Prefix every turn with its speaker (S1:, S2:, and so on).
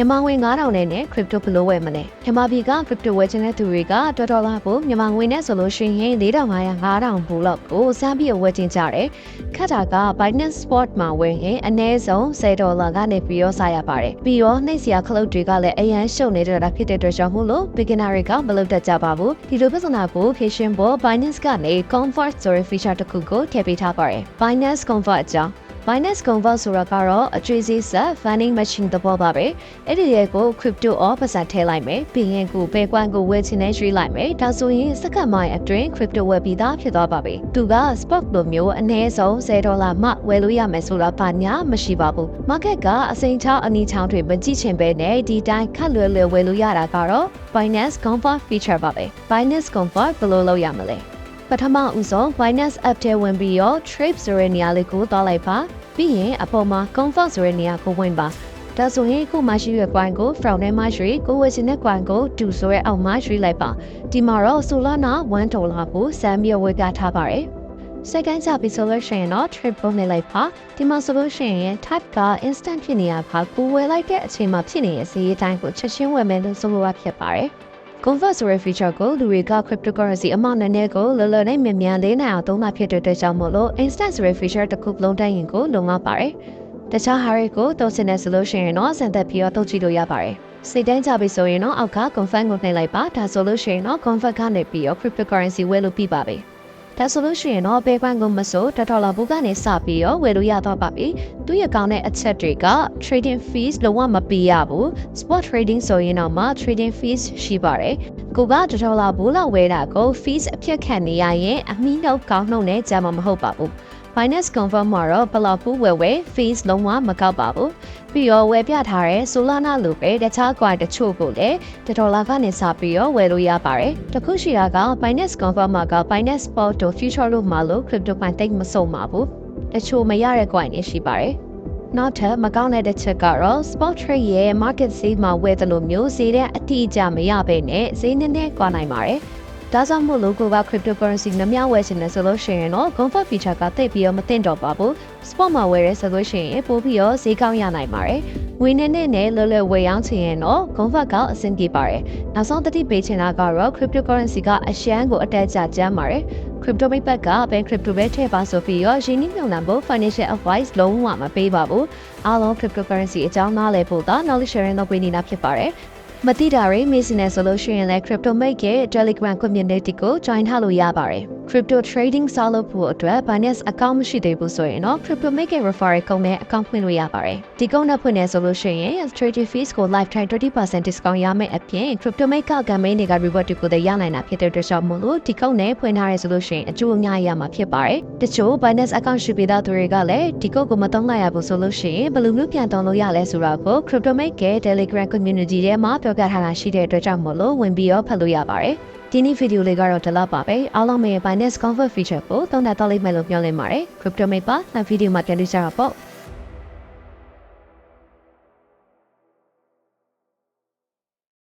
S1: မြန်မာငွေ9000နဲ့နဲ့ crypto ဘယ်လိုဝယ်မလဲမြန်မာပြည်က crypto ဝယ်ချင်တဲ့သူတွေကဒေါ်ဒေါ်လာကိုမြန်မာငွေနဲ့ဆိုလို့ရှိရင်4500 5000ဘူးလောက်ကိုစမ်းပြီးဝယ်ချင်ကြတယ်ခက်တာက Binance Spot မှာဝယ်ရင်အနည်းဆုံး10ဒေါ်လာကနေပြီးတော့စားရပါတယ်ပြီးတော့နှိပ်စရာခလုတ်တွေကလည်းအရန်ရှုပ်နေတာဖြစ်တဲ့အတွက်ကြောင့်မို့လို့ beginner တွေကမလုပ်တတ်ကြပါဘူးဒီလိုပြဿနာကိုဖြေရှင်းဖို့ Binance ကနေ Comfort ဆိုတဲ့ feature တစ်ခုကိုထည့်ပေးထားပါတယ် Binance Comfort အကြောင်း Binance Convert ဆိုတာကတော့အကျွေးစည်းဆက် funding machine သဘောပါပဲအဲ့ဒီရဲ့ကို crypto or ပတ်စံထည့်လိုက်မယ်ပြီးရင်ကိုဘယ်ကွမ်ကိုဝယ်ချင်တဲ့ရွှေ့လိုက်မယ်ဒါဆိုရင်စက္ကန့်မိုင်အတွင်း crypto ဝယ်ပြီးသားဖြစ်သွားပါပြီသူက spot လိုမျိုးအနည်းဆုံး10ဒေါ်လာမှဝယ်လို့ရမယ်ဆိုတာပါညာမရှိပါဘူး market ကအစိမ်းချောင်းအနီချောင်းတွေမကြည့်ချင်ပဲနဲ့ဒီတိုင်းခက်လွယ်လွယ်ဝယ်လို့ရတာကတော့ Binance Convert feature ပါပဲ Binance Convert ဘယ်လိုလုပ်ရမလဲပထမဦးဆုံး Binance app ထဲဝင်ပြီးတော့ trade ဆိုတဲ့နေရာလေးကိုတောက်လိုက်ပါ ပြီးရင်အပေါ်မှာ comfort ဆိုတဲ့နေရာကိုဝင်ပါဒါဆိုရင်ခုမှရှိရ coin ကို from ထဲမှာရွှေကိုဝယ်ချင်တဲ့ coin ကို2ဆိုရဲအောက်မှာရွှေလိုက်ပါဒီမှာတော့ Solana 1ဒေါ်လာကိုစမ်းပြီးဝယ်ပြထားပါတယ်စက္ကန့်ကြပြီဆိုလို့ရှိရင်တော့ trip ပုံနေလိုက်ပါဒီမှာဆိုလို့ရှိရင် type က instant ဖြစ်နေရပါကိုဝယ်လိုက်တဲ့အချိန်မှာဖြစ်နေတဲ့ဈေးအတိုင်းကိုချက်ချင်းဝယ်မယ်လို့ဆိုလိုရဖြစ်ပါတယ် Convert ဆိုတဲ့ feature ကိုလူတွေက cryptocurrency အမောက်နဲ့နဲ့ကိုလောလောနဲ့မြန်မြန်လေးနိုင်အောင်သုံးတာဖြစ်တဲ့အတွက်ကြောင့်မို့လို့ instant ဆိုတဲ့ feature တစ်ခုလုံးတိုင်းရင်ကိုလုံလောက်ပါတယ်။တခြားဟာတွေကိုသုံးစင်တဲ့ဆိုလို့ရှိရင်တော့စံသက်ပြီးတော့သုံးကြည့်လို့ရပါတယ်။စိတ်တိုင်းကြပြီဆိုရင်တော့အောက်က confirm ကိုနှိပ်လိုက်ပါဒါဆိုလို့ရှိရင်တော့ confirm ကနေပြီးတော့ cryptocurrency ဝယ်လို့ပြပါပြီ။ ဒါဆိုလို့ရှိရင်တော့ဘေးကွမ်ကိုမဆိုတဒေါ်လာဘူးကနေစပြီးတော့ဝယ်လို့ရတော့ပါပြီ။သူ့ရဲ့ကောင်းတဲ့အချက်တွေက trading fees လုံးဝမပေးရဘူး။ spot trading ဆိုရင်တော့မှ trading fees ရှိပါတယ်။ကိုကတဒေါ်လာဘူးလောက်ဝယ်တာကို fees အဖြစ်ခံနေရရင်အမီးလောက်ကောင်းနှုတ်နဲ့ကြာမှာမဟုတ်ပါဘူး။ Binance Confirm မှာတော့ဘလောက်ဘူးဝယ်ဝယ် fees လုံးဝမကောက်ပါဘူး။ပြီးတော့ဝယ်ပြထားတဲ့ Solana လိုပဲတခြား coin တချို့ကိုလည်းဒေါ်လာကနေစပြီးတော့ဝယ်လို့ရပါတယ်။တခုရှိတာက Binance Confirm မှာက Binance Spot တို့ Future တို့မှာလို့ crypto coin တိတ်မစုံပါဘူး။တချို့မရတဲ့ coin တွေရှိပါတယ်။နောက်ထပ်မကောင်းတဲ့တစ်ချက်ကတော့ spot trade ရဲ့ market ဈေးမှာဝယ်တယ်လို့မျိုးဈေးတဲ့အတိအကျမရဘဲနဲ့ဈေးနည်းနည်းကွာနိုင်ပါတယ်။ ဒါကြောင့်မို့လို့ကိုက cryptocurrency နှမြောက်ဝယ်ချင်တယ်ဆိုလို့ရှိရင်တော့ comfort feature ကတိတ်ပြီးတော့မသင့်တော့ပါဘူး။ spot မှာဝယ်ရဲဆိုလို့ရှိရင်ပို့ပြီးတော့ဈေးကောင်းရနိုင်ပါတယ်။ငွေနဲ့နဲ့နဲ့လွယ်လွယ်ဝယ်ရောင်းချင်ရင်တော့ comfort ကအဆင်ပြေပါတယ်။နောက်ဆုံးတတိပေးချင်တာကတော့ cryptocurrency ကအရှမ်းကိုအတက်ကြကျမ်းပါတယ်။ crypto မိတ်ပတ်ကဘယ် crypto ပဲထည့်ပါဆိုပြီးတော့ရင်းနှီးမြှုပ်နှံဖို့ financial advice လုံးဝမပေးပါဘူးအားလုံး cryptocurrency အကြောင်းနားလည်ဖို့သာ knowledge sharing လုပ်ပေးနေတာဖြစ်ပါတယ် မတိတာတွေမေ့စင်နေဆိုလို့ရှိရင်လည်း crypto make ရဲ့ Telegram community ကို join ထားလို့ရပါတယ် crypto trading စလုပ်ဖို့အတွက် Binance account မရှိသေးဘူးဆိုရင်တော့ crypto make ရဲ့ referral code နဲ့ account ဖွင့်လို့ရပါတယ်ဒီကုန်းနဲ့ဖွင့်နေဆိုလို့ရှိရင် trading fees ကို lifetime 30% discount ရမယ့်အပြင် crypto make က campaign တွေက reward တွေကိုလည်းရနိုင်တာဖြစ်တဲ့အတွက်ကြောင့်မို့လို့ဒီကုန်းနဲ့ဖွင့်ထားရဲဆိုလို့ရှိရင်အကျိုးအများကြီးရမှာဖြစ်ပါတယ်တချို့ Binance account ရှိပေးတဲ့သူတွေကလည်းဒီကုန်းကိုမသုံးလိုက်ရဘူးဆိုလို့ရှိရင်ဘယ်လိုမျိုးပြန်သုံးလို့ရလဲဆိုတာကို crypto make ရဲ့ Telegram community ထဲမှာပြောပြထားတာရှိတဲ့အတွက်ကြောင့်မို့လို့ဝင်ပြီးတော့ဖတ်လို့ရပါတယ်ဒီနေ့ဗီဒီယိုလေးကတော့ဒီလောက်ပါပဲအားလုံးရဲ့ Binance Comfort feature ကိုသုံးသပ်တော့လိမ့်မယ်လို့ပြောလင်းပါတယ် Crypto Mate ပါနောက်ဗီဒီယိုမှာပြန်တွေ့ကြတာပေါ့